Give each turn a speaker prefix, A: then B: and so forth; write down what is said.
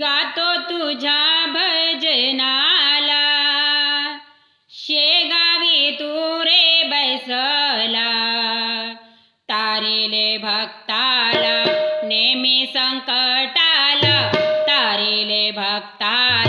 A: गातो तुझ्या भजनाला. शेगावी तू रे बैसला. तारिले भक्ताला नेहमी संकटाला. तारिले भक्ताला.